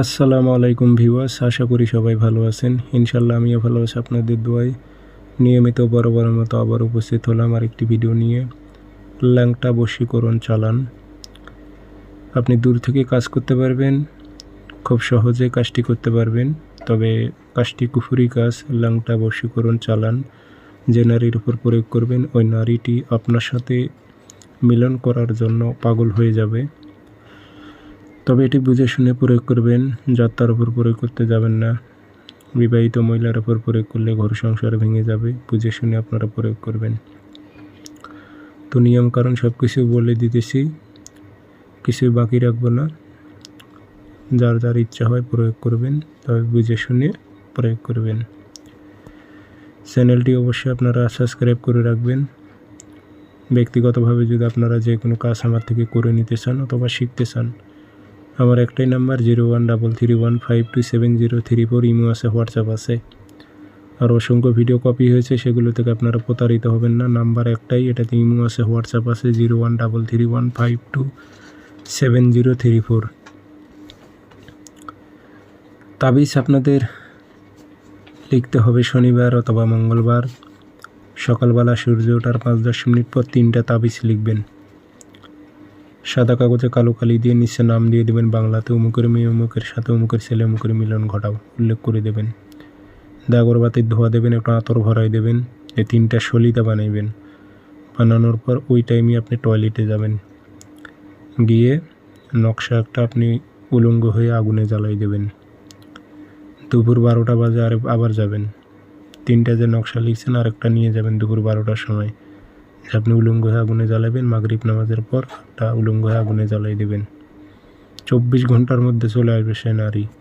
আসসালামু আলাইকুম ভিউয়ার্স, আশা করি সবাই ভালো আছেন। ইনশাল্লাহ আমিও ভালো আছি আপনাদের দোয়ায়। নিয়মিত বরাবরের মতো আবার উপস্থিত হলাম আর একটি ভিডিও নিয়ে। ল্যাংটা বশীকরণ চালান। আপনি দূর থেকে কাজ করতে পারবেন, খুব সহজে কাজটি করতে পারবেন। তবে কাজটি কুফুরি কাজ, ল্যাংটা বশীকরণ চালান। যে নারীর উপর প্রয়োগ করবেন, ওই নারীটি আপনার সাথে মিলন করার জন্য পাগল হয়ে যাবে। তবে এটি বুঝে শুনে প্রয়োগ করবেন, যাত্রার উপর প্রয়োগ করতে যাবেন না। বিবাহিত মহিলার উপর প্রয়োগ করলে ঘর সংসার ভেঙে যাবে, বুঝে শুনে আপনারা প্রয়োগ করবেন। তো নিয়ম কারণ সব কিছু বলে দিতেছি, কিছুই বাকি রাখব না। যার যার ইচ্ছা হয় প্রয়োগ করবেন, তবে বুঝে শুনে প্রয়োগ করবেন। চ্যানেলটি অবশ্যই আপনারা সাবস্ক্রাইব করে রাখবেন। ব্যক্তিগতভাবে যদি আপনারা যে কোনো কাজ আমার থেকে করে নিতে চান অথবা শিখতে চান আমার একটাই number zero one double three one five two seven zero three four imo আছে, হোয়াটসঅ্যাপ আছে। আর অসংখ্য ভিডিও কপি হয়েছে, সেগুলো থেকে আপনারা প্রতারিত হবেন না। নাম্বার একটাই, এটাতে ইমো আছে, হোয়াটসঅ্যাপ আছে, zero one double three one five two seven zero three four. তাবিজ আপনাদের লিখতে হবে শনিবার অথবা মঙ্গলবার। সকালবেলা সূর্য ওঠার পাঁচ দশ মিনিট পর তিনটা তাবিজ লিখবেন। সাদা কাগজে কালো কালি দিয়ে নিচে নাম দিয়ে দেবেন বাংলাতে অমুকের মেয়ে, অমুকের সাথে অমুকের ছেলে, অমুকের মিলন ঘটাও, উল্লেখ করে দেবেন। দাগরবাতির ধোয়া দেবেন, একটু আতর ভরাই দেবেন, এই তিনটা সলিতা বানাইবেন। বানানোর পর ওই টাইমে আপনি টয়লেটে যাবেন। গিয়ে নকশা একটা আপনি উলঙ্গ হয়ে আগুনে জ্বালাই দেবেন। দুপুর বারোটা বাজে আর আবার যাবেন। তিনটা যে নকশা লিখছেন আর একটা নিয়ে যাবেন দুপুর বারোটার সময়। আপনি উলঙ্গ হয়ে আগুনে জ্বালাবেন, মাগরিব নামাজের পর একটা উলঙ্গ হয়ে আগুনে জ্বালাই দেবেন। চব্বিশ ঘণ্টার মধ্যে চলে আসবে সে নারী।